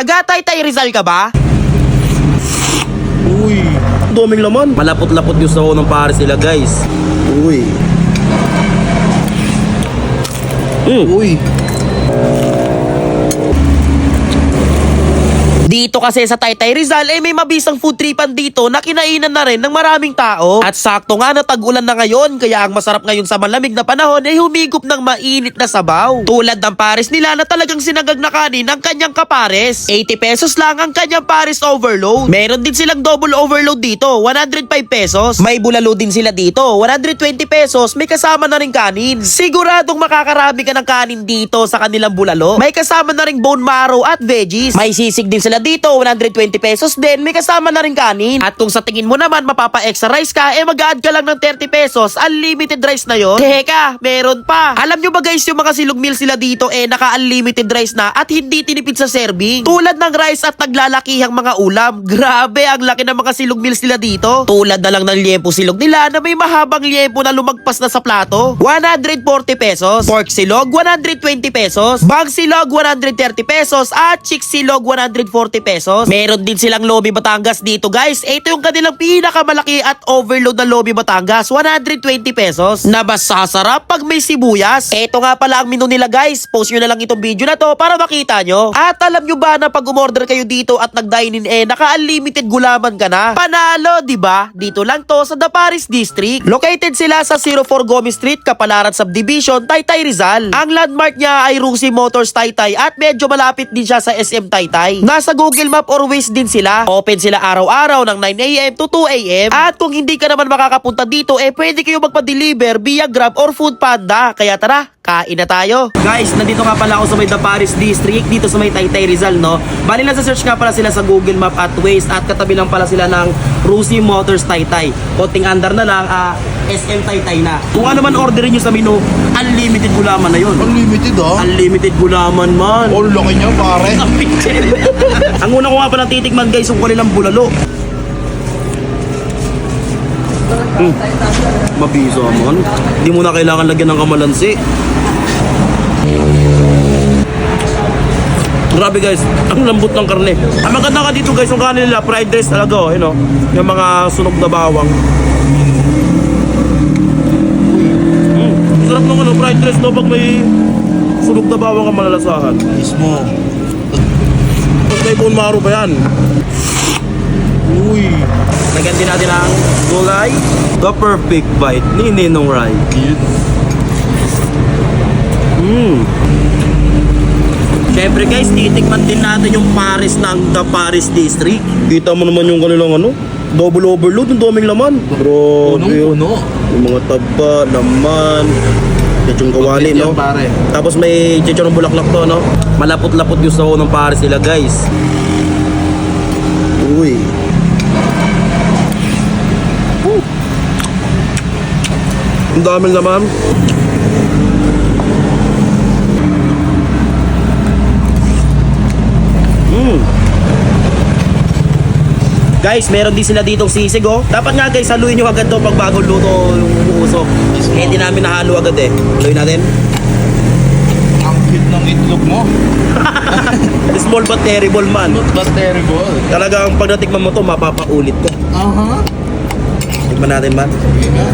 Taga Taytay Rizal ka ba? Uy, daming laman. Malapot-lapot yung saho ng pares nila, guys. Uy. Mm. Uy. Dito kasi sa Taytay Rizal eh may mabisang food tripan dito na kinainan na rin ng maraming tao. At sakto nga na tag-ulan na ngayon kaya ang masarap ngayon sa malamig na panahon ay humigop ng mainit na sabaw. Tulad ng pares nila na talagang sinagag na kanin ng kanyang kapares. 80 pesos lang ang kanyang pares overload. Meron din silang double overload dito, 105 pesos. May bulalo din sila dito, 120 pesos. May kasama na rin kanin. Siguradong makakarami ka ng kanin dito sa kanilang bulalo. May kasama na rin bone marrow at veggies. May sisig din sila dito, 120 pesos din. May kasama na rin kanin. At kung sa tingin mo naman mapapa-extra rice ka, eh mag-add ka lang ng 30 pesos. Unlimited rice na yon. Teka, meron pa. Alam nyo ba guys, yung mga silog meals sila dito eh naka-unlimited rice na at hindi tinipid sa serving. Tulad ng rice at naglalakihang mga ulam. Grabe, ang laki ng mga silog meals nila dito. Tulad na lang ng liempo silog nila na may mahabang liempo na lumagpas na sa plato. 140 pesos. Pork silog, 120 pesos. Bang silog, 130 pesos. At chick silog, 140 pesos. Meron din silang Lomi Batangas dito guys. Ito yung kanilang pinakamalaki at overload na Lomi Batangas. 120 pesos. Na mas sasarap pag may sibuyas. Ito nga pala ang menu nila guys. Post nyo na lang itong video na to para makita nyo. At alam nyo ba na pag umorder kayo dito at nag-dine in eh, naka-unlimited gulaman ka na? Panalo, di ba? Dito lang to sa Daparis District. Located sila sa 04 Gomez Street, Kapalaran Subdivision, Taytay Rizal. Ang landmark niya ay Rusi Motors Taytay at medyo malapit din siya sa SM Taytay. Nasa Google Map or Waze din sila. Open sila araw-araw ng 9am to 2am. At kung hindi ka naman makakapunta dito, eh pwede kayo magpa-deliver via Grab or Food Panda. Kaya tara, kain na tayo. Guys, nandito nga pala ako sa may Daparis District, dito sa may Taytay Rizal, no? Bali lang sa search nga pala sila sa Google Map at Waze at katabi lang pala sila ng Rusi Motors Taytay. Konting andar na lang, ah, SM Taytay na. Kung ano man orderin nyo sa menu, unlimited gulaman na yun. Unlimited ah. Unlimited gulaman man. Oh, laki niya pare. Ang una ko nga pala titikman guys, yung kanilang bulalo. Hmm. Mabisa man. Hindi mo na kailangan lagyan ng kamalansi. Grabe guys, ang lambot ng karne. Ang maganda ka dito guys, yung kanin nila, fried rice talaga oh, you know, yung mga sunog na bawang. Mm, sarap ng ano, fried rice no, pag may sunog na bawang ka malalasahan. Mismo. Tapos may bone marrow pa yan. Uy. Lagyan din natin ang gulay. The perfect bite ni Ninong Rai. Yun. Siyempre guys, titikman din natin yung Paris ng The Paris District. Kita mo naman yung kanilang ano, double overload, yung daming laman. Bro, Punong-puno. yung mga taba, laman, yung kawali, no? Pare. Tapos may chicharong bulaklak to, no? Malapot-lapot yung saho ng Paris nila, guys. Uy. Ang daming laman. Guys, meron din sila ditong sisig, oh. Dapat nga guys, haluin nyo agad to pag bago luto yung umuusok. Eh, hindi namin nahalo agad eh. Haluin natin. Ang cute ng itlog mo. Small but terrible man. Not but terrible. Talagang pag natikman mo to, mapapaulit ka. Aha. Tikman natin man. Sige nga.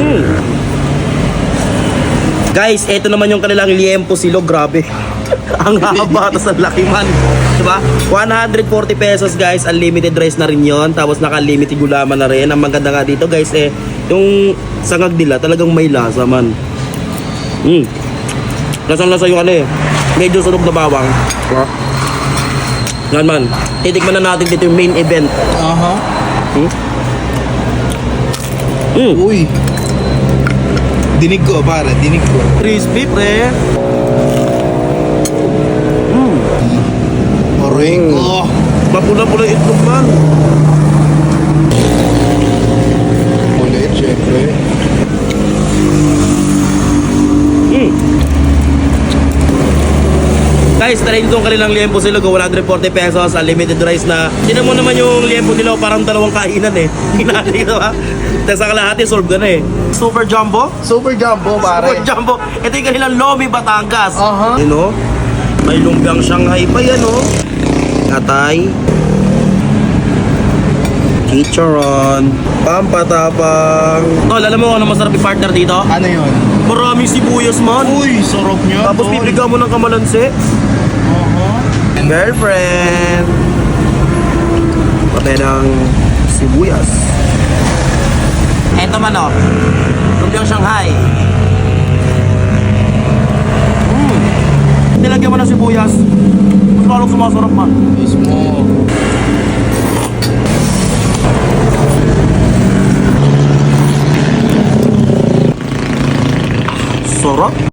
Mm. Guys, eto naman yung kanilang liempo silog, grabe. ang haba, tas ang laki man. Diba? 140 pesos guys, unlimited rice na rin yon Tapos naka-unlimited gulaman na rin. Ang maganda nga dito guys, eh, yung sangag nila talagang may lasa man. Mm. Lasang-lasa yung ano eh. Medyo sunog na bawang. Diba? Yan man. Titikman na natin dito yung main event. Aha. Hmm? Mm. Uy. Dinig ko pare, dinig ko. Crispy, pre. Mm. Aray ko. Mapula-pula itlog man. Guys, try nyo itong kanilang liempo silog. 140 pesos, unlimited rice na. Tinan mo naman yung liempo nila, parang dalawang kainan eh. Hinali ito ha. Tapos sa kalahati, solve ka na eh. Super Jumbo? Super jumbo, Super pare. Jumbo. Ito yung kanilang Lomi Batangas. Aha. You know? May lumpiang Shanghai pa yan, oh. Atay. Chicharon. Pampatapang. Tol, alam mo kung ano masarap i-partner dito? Ano yun? Maraming sibuyas man. Uy, sarap niya. Tapos bibigyan mo ng kamalansi. Girlfriend. Pati ng sibuyas. Eto man oh. Lumpiang Shanghai. Mm. Nilagyan mo ng sibuyas. Mas lalong sumasarap man. Mismo. Sarap.